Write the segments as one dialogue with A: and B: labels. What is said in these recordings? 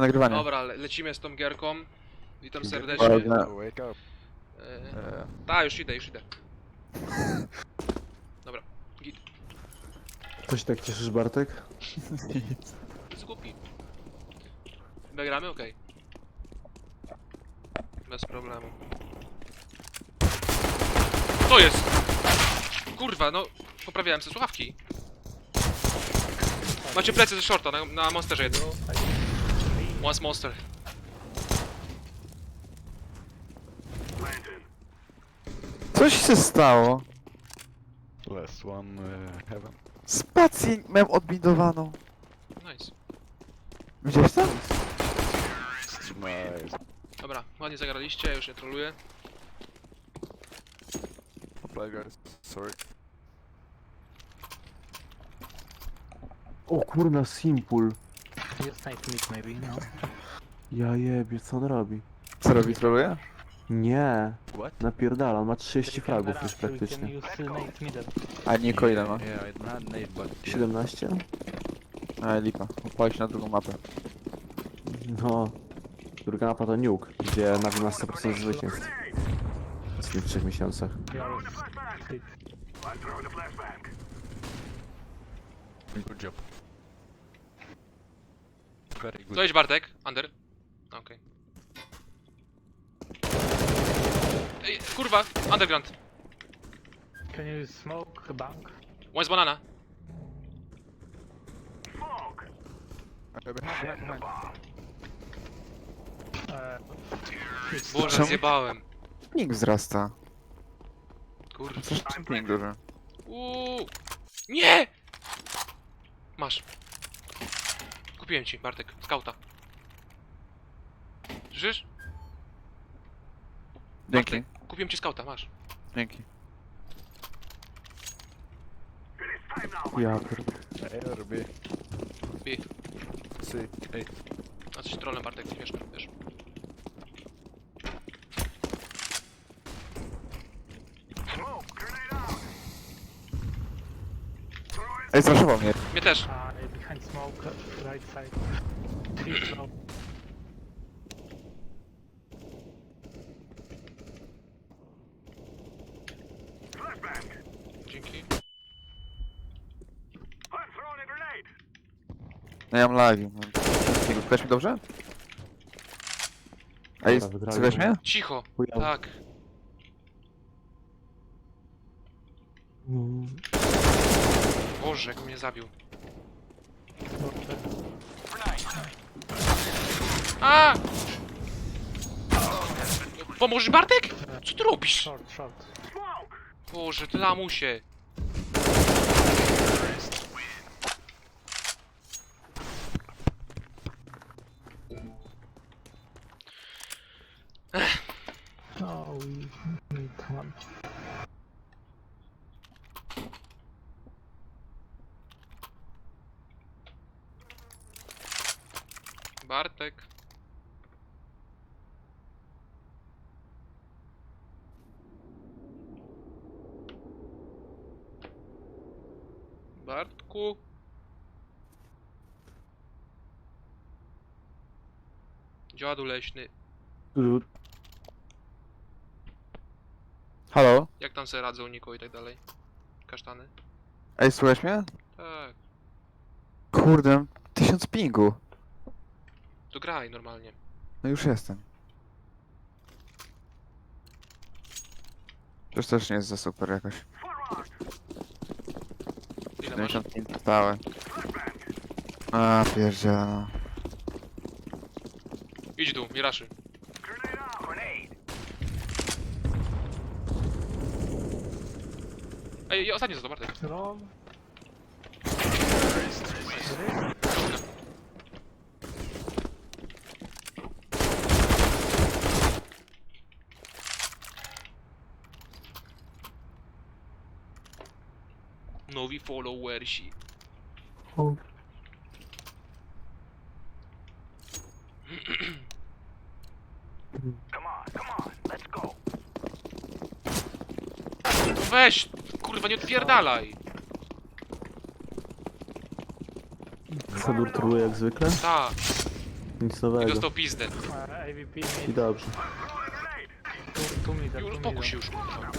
A: nagrywanie.
B: Dobra, le lecimy z tą gierką. Witam serdecznie.
C: Wake up.
B: E, Ta, już idę, już idę. Dobra, git.
D: Co się tak cieszysz, Bartek?
B: Skupi. Gramy? Okej. Bez problemu. Co jest? Kurwa, no poprawiałem sobie słuchawki. Macie plecy ze shorta, na, na monsterze jeden. Once monster.
A: Coś się stało.
C: Last one, uh, heaven.
A: Spację miałem odbindowaną.
B: Nice.
A: Widziałeś to?
C: Nice.
B: Dobra, ładnie zagraliście, już nie troluję.
C: Play guys. Sorry.
D: O kurna, Simpul.
E: Just snipe mid maybe, no?
D: Ja jebie, co on robi?
A: Co robi, troluje?
D: Nie,
C: What?
D: napierdala, on ma 30
E: They can
D: fragów już praktycznie.
A: A Niko ile ma?
C: Yeah, I had nade, but...
D: 17?
A: A lipa. Opali się na drugą mapę.
D: No. Druga mapa to Nuke, gdzie Navi ma 100% zwycięstw. W tych trzech miesiącach.
C: Good job. Good.
B: Co jest Bartek? Under? Okej. Ej, kurwa, underground.
E: Can you smoke the bank?
B: One z banana.
E: It's
B: Boże,
A: Czemu?
B: zjebałem.
A: Ping wzrasta.
B: Kurwa.
A: Coś ping duży.
B: Uuu. Nie! Masz. Kupiłem ci, Bartek, skauta. Słyszysz?
A: Dzięki,
B: Bartek, kupiłem ci skauta, masz.
A: dzięki.
D: Ja pierd...
C: A or B?
B: B.
C: C. A.
B: Coś trolem, Bartek, wiesz, wiesz.
A: Ej, zraszował mnie.
B: Mnie też.
E: uh, behind smoke, uh, right side. Three slow.
B: Dzięki.
A: No ja mam live. Słychać mi dobrze? Ej,
D: Dobra, wygrali.
A: słychać mnie?
B: Cicho.
D: Chujowo.
B: Tak.
D: Mm,
B: Boże, jak mnie zabił. A! Pomożesz Bartek? Co ty robisz?
E: Short, short.
B: Boże, ty lamusie. Bartku. Dziadu leśny.
A: Halo?
B: Jak tam se radzą Niko i tak dalej? Kasztany?
A: Ej, słychać mnie?
B: Tak.
A: Kurde, tysiąc pingu.
B: To graj normalnie.
A: No już jestem. To już też nie jest za super jakoś.
B: Ile masz?
A: 70 ping stałe. A, pierdziele no.
B: Idź dół, Miraszy. Ej, ostatni został, Bartek.
E: Roll.
B: Nowi followersi.
D: O,
B: Weź! Kurwa, nie odpierdalaj!
D: Sadur truje jak zwykle.
B: Ta.
D: Nic
B: I
D: nowego.
B: dostał pizdę.
E: AVP
D: I
E: mid.
D: dobrze.
E: Two middle,
B: Już
E: middle.
B: się już, kurwa.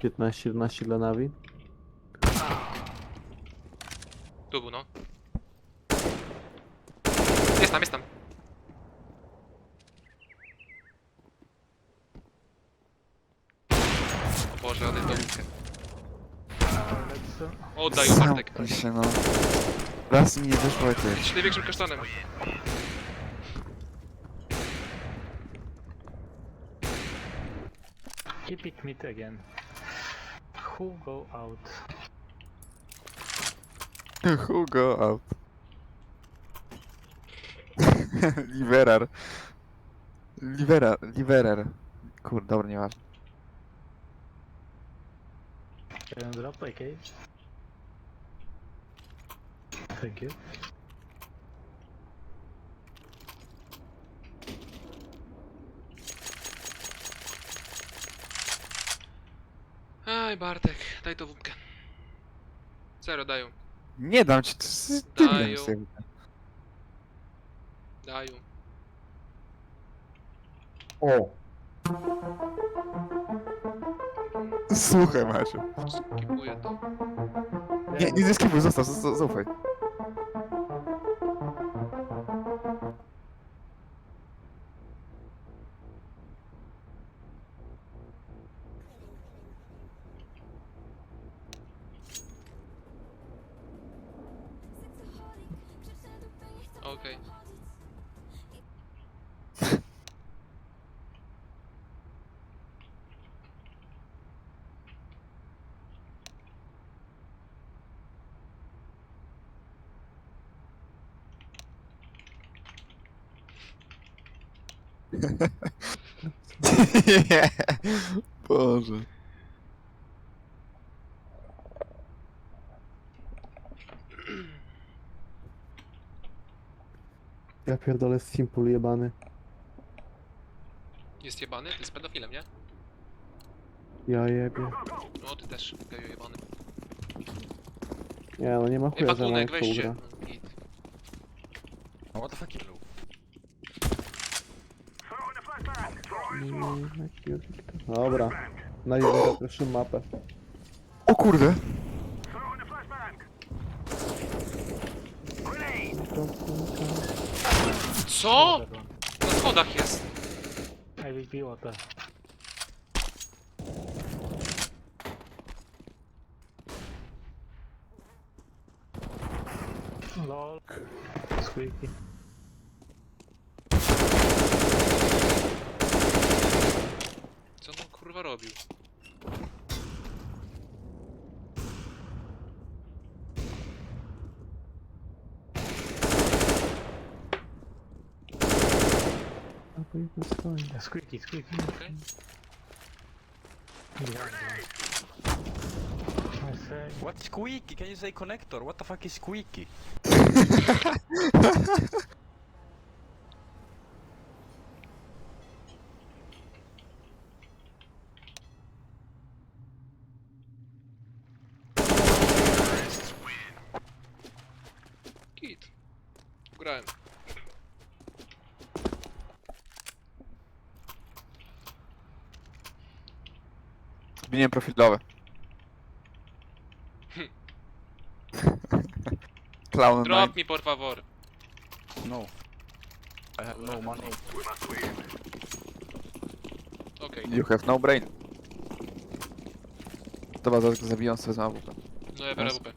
D: Piętnaście, 11 dla Navi.
B: Tu był, no. Jest tam, jest tam. O Boże, odejdź do łódkę.
E: Let's, uh,
B: Oddaj ją, Bartek.
A: Zamknij się, no. Raz mi nie wyszło, ty.
B: Jesteś największym kasztanem.
E: keep it mid again. Who go out?
A: Who go out? Liberar. Liberar, liberar. Kurde, dobra, nieważne.
E: Can you drop AK? Thank you.
B: Aj, Bartek, daj to wódkę. Zero dają,
A: Nie dam ci, to jest
B: Dają. dają.
D: O!
A: Słuchaj, Maciu.
B: Skipuję to.
A: Nie, nie zeskipuj, zostaw, zostaw, zaufaj.
B: Okej.
A: Nie. Boże.
D: Ja pierdolę simple jebany.
B: Jest jebany? Ty jest pedofilem, nie?
D: Ja jebie.
B: No, ty też, geju jebany.
D: Nie no, nie ma
B: Ej,
D: chuja, że
B: pakunek,
D: moja
B: weźcie. No, git.
C: What the fuck?
D: Mm, Dobra. Na jedną pierwszą mapę.
A: O kurde.
B: Co? Na schodach jest.
E: AVP water. Lol. Squeaky.
B: Co on kurwa robił?
D: A to jedno stoi.
E: Yeah, squeaky, squeaky.
B: Okej.
E: Behind one. I say.
C: What's squeaky? Can you say connector? What the fuck is squeaky?
A: Zmieniłem profilowe. Clown
B: Drop mi por favor.
C: No. I have no money.
B: Okej.
A: You have no brain. Dobra, zaraz go zabiją sobie znowu.
B: No ja biorę WP.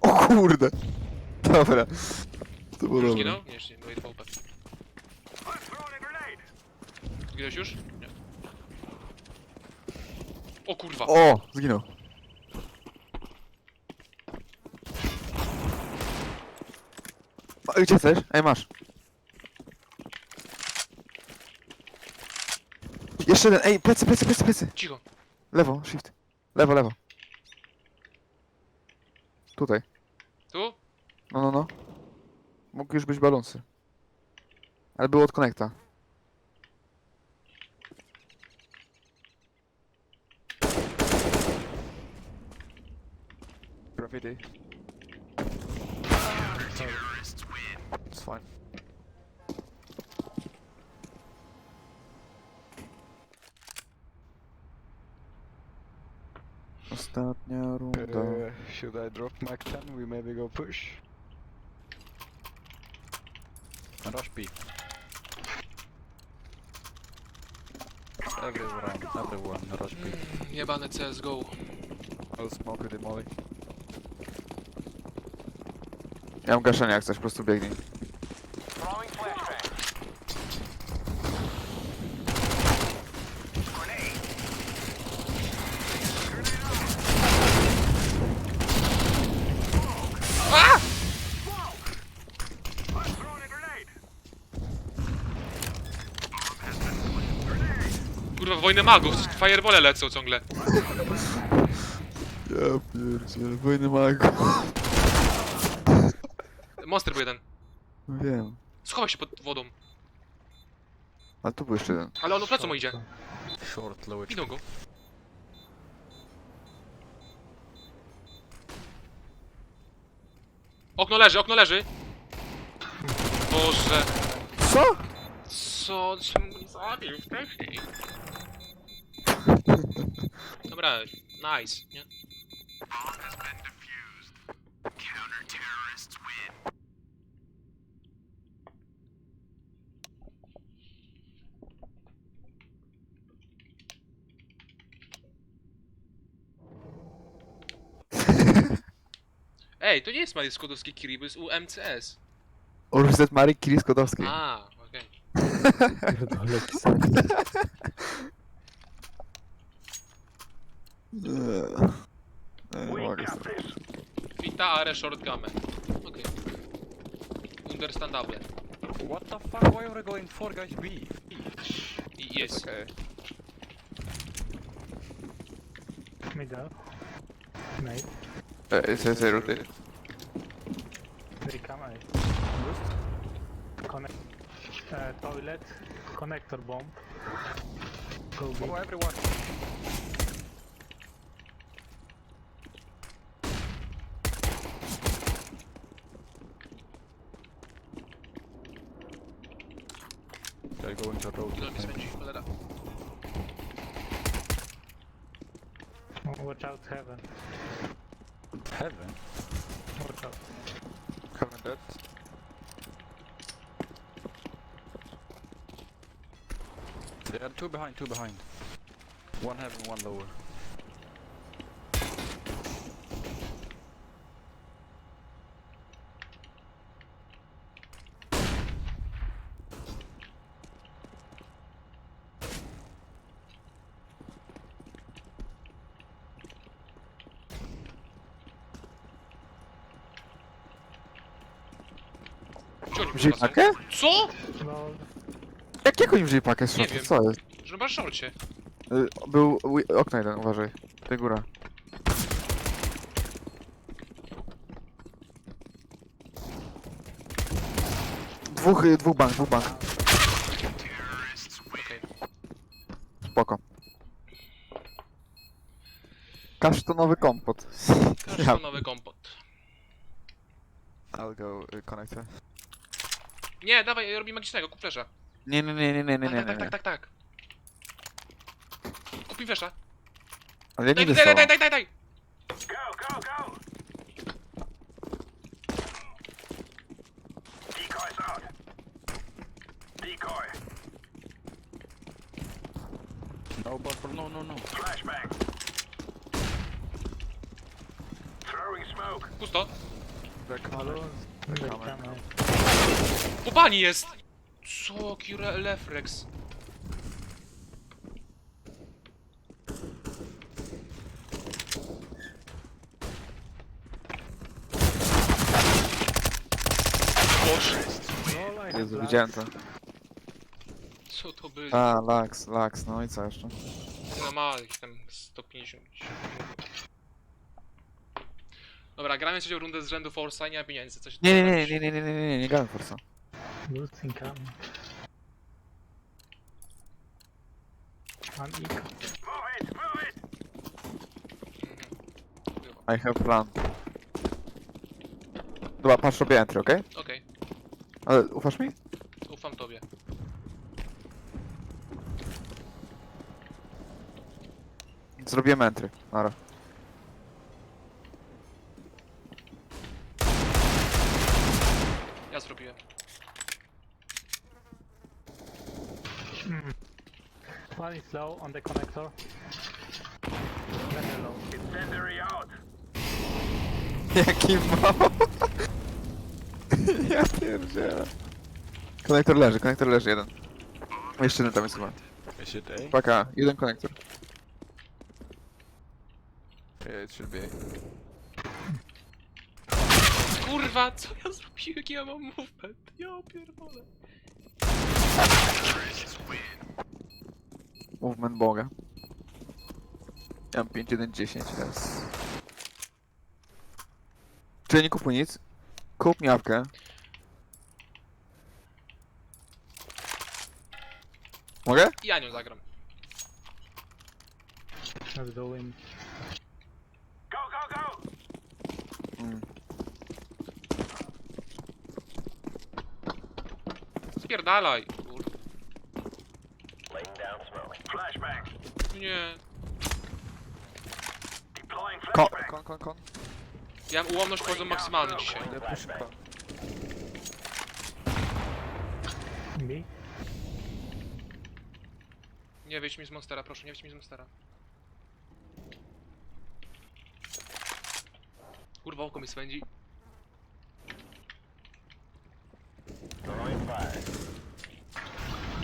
A: O kurde! Dobra. To było
B: Już
A: dobre.
B: Nie, jeszcze nie, bo WP. Już? O kurwa!
A: O! Zginął. A, Gdzie chcesz? Ej, masz. Jeszcze jeden, ej, plecy, plecy, plecy, plecy.
B: Cicho.
A: Lewo, shift. Lewo, lewo. Tutaj.
B: Tu?
A: No, no, no. Mógł już być balonsy. Ale było od connecta.
C: Graffiti. It's fine.
A: Ostatnia runda.
C: Uh, should I drop Mac 10? We maybe go push. Rush B. Everyone, everyone, rush B.
B: Jebane CSGO.
C: I'll smoke with the molly.
A: Ja mam gaszenie jak coś, po prostu biegnij.
B: Kurwa, wojnę magów, firebole lecą ciągle.
A: Ja pierdzielę, wojny magu.
B: Monster był jeden.
A: Wiem.
B: Schowaj się pod wodą.
A: Ale tu był jeszcze jeden.
B: Ale on plecą mu idzie.
C: Short, low HP.
B: Idą go. Okno leży, okno leży. Boże.
A: Co?
B: Co? Czemu go nie zabił wcześniej? Dobra, nice, nie? Ej, to nie jest Mariusz Skłodowski Kiri, bo jest UMCS.
A: Urzet Mary Kiri Skłodowskiej.
B: A, okej.
D: Pierdolę, pisanie.
A: Eee. Eee, Nie mogę sobie.
B: Vita are short game. Okej. Understandable.
C: What the fuck? Why are we going four guys B?
B: I jest.
C: Okay.
E: Middle. Nate.
A: Eee, say, say rotate.
E: They come A. Connect. Uh, toilet. Connector bomb. Go B.
C: Oh, everyone. They're going to road.
B: Ile mnie spędzi, cholera.
E: Watch out, heaven.
C: Heaven?
E: Out.
C: Heaven dead. They are two behind, two behind. One heaven, one lower.
B: Oni
A: Wzięli
B: wracają?
A: pakę?
B: Co?
E: No,
A: Jak, jak oni wzięli pakę z
B: Nie
A: środka?
B: wiem.
A: Co jest?
B: Że masz szorcie.
A: Eee, Był wi- okno jeden, uważaj. Tutaj góra. Dwóch, y, dwóch bank, dwóch bank.
B: Okej.
A: Spoko. Kasztonowy kompot.
B: Kasztanowy kompot.
C: I'll go uh, connector.
B: Nie, dawaj, robi magicznego, kup flesza.
A: Nie, nie, nie, nie, nie, nie,
B: Tak,
A: nie,
B: tak,
A: nie.
B: tak, tak, tak. Kupi flesza.
A: Ale ja
B: Daj,
A: nie
B: daj, daj, daj,
A: dostałem.
B: daj, daj!
C: No, but for no, no, no.
B: Pusto.
C: They're coming.
E: Balloon.
B: Po bani jest! Co,
E: refleks?
A: Jezu, widziałem to.
B: Co to było?
A: A, laks, laks, no i co jeszcze?
B: Na ma, tam 150. Dobra, gramy trzecią rundę z rzędu Forsa i nie ma pieniędzy. Coś
A: Nie, nie, nie, nie, nie, nie, nie, nie, nie, nie gramy
E: Forsa. Lucynkami. Mam ich.
A: I have plan. Dobra, patrz, robię entry, okej?
B: Okej,
A: Ale ufasz mi?
B: ufam tobie.
A: Zrobiłem entry. Nara.
E: Is low on the connector. Very low.
A: Jaki mało. ja pierdzielę. Konektor leży, konektor leży jeden. Jeszcze jeden tam jest chyba.
C: Is it A?
A: Paka, jeden konektor.
C: Yeah, it should be A.
B: Kurwa, co ja zrobiłem? Jaki ja mam movement? Ja pierdolę.
A: Movement Boga. Ja mam 5, 1, 10 teraz. Nie kupuj nic. Kup miawkę. Mogę?
B: Ja nią zagram.
E: Let's go in.
A: Mm.
B: Spierdalaj, kur... Nie.
A: Kon, kon, kon, kon.
B: Ja mam ułomność poziom maksymalny dzisiaj. Nie wyjdź mi z monstera, proszę, nie wyjdź mi z monstera. Kurwa, oko mi swędzi.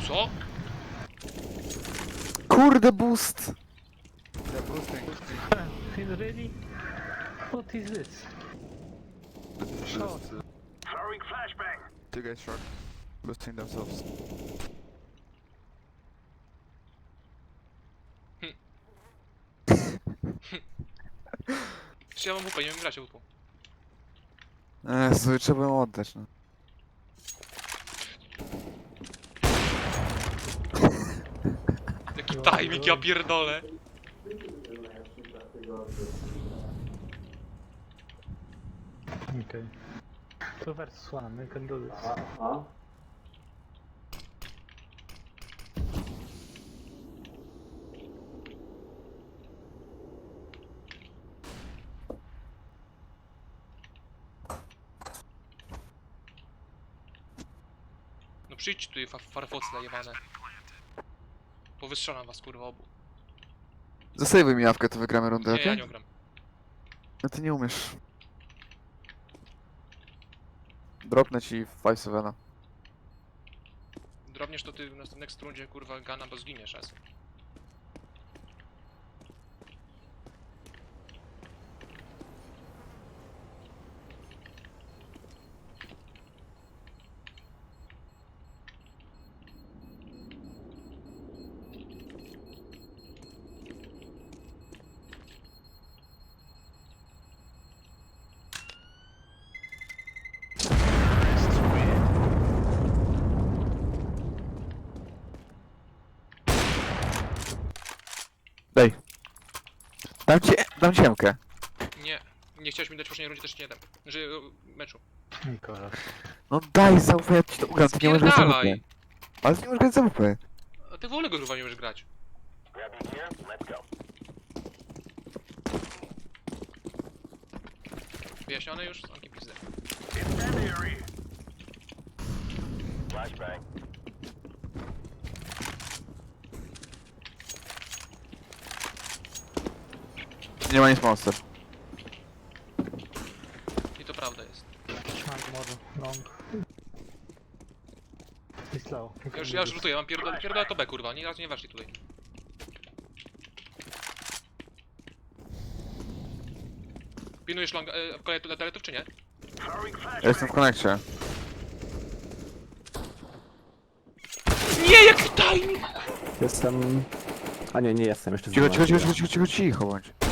B: Co?
A: Kurde boost!
C: Boosting.
E: He's ready. What is this? Short.
C: Two guys short. Boosting themselves.
B: Czy ja mam WP, nie wiem grać WP.
A: Jezu, trzeba ją oddać, no.
B: Timing, ja pierdolę.
E: Okay. We can do this.
B: No przyjdź fa farfocle jebane. Powystrzelam was, kurwa, obu.
A: Zasejwuj miawkę, to wygramy rundę,
B: Nie,
A: okej?
B: ja nie gram.
A: No ty nie umiesz. Dropnę ci 5 7
B: Drobniesz to ty w następnej rundzie, kurwa, gana, bo zginiesz raz.
A: Daj. Dam ci, dam ci jemkę.
B: Nie, nie chciałeś mi dać w poprzedniej rundzie, też nie dam. Że e, meczu.
A: No daj, zaufaj, ja ci to ugram, ty nie możesz grać
B: Spierdalaj!
A: Ale ty nie możesz grać za WP.
B: A ty wolnego kurwa nie możesz grać. Wyjaśnione już? Zamki pizdę.
A: Nie ma nic monster.
B: I to prawda jest.
E: One more long.
B: Ja już, ja już lutuję, mam pierdolę, pierdolę to B kurwa, nie raz nie weszli tutaj. Pilnujesz long, e, kolejnych daletów czy nie?
A: Ja jestem w konekcie.
B: Nie, jaki timing!
D: Jestem... A nie, nie jestem jeszcze
A: Cicho, cicho,
D: zdążyłem.
A: cicho, cicho, cicho, cicho, bądź.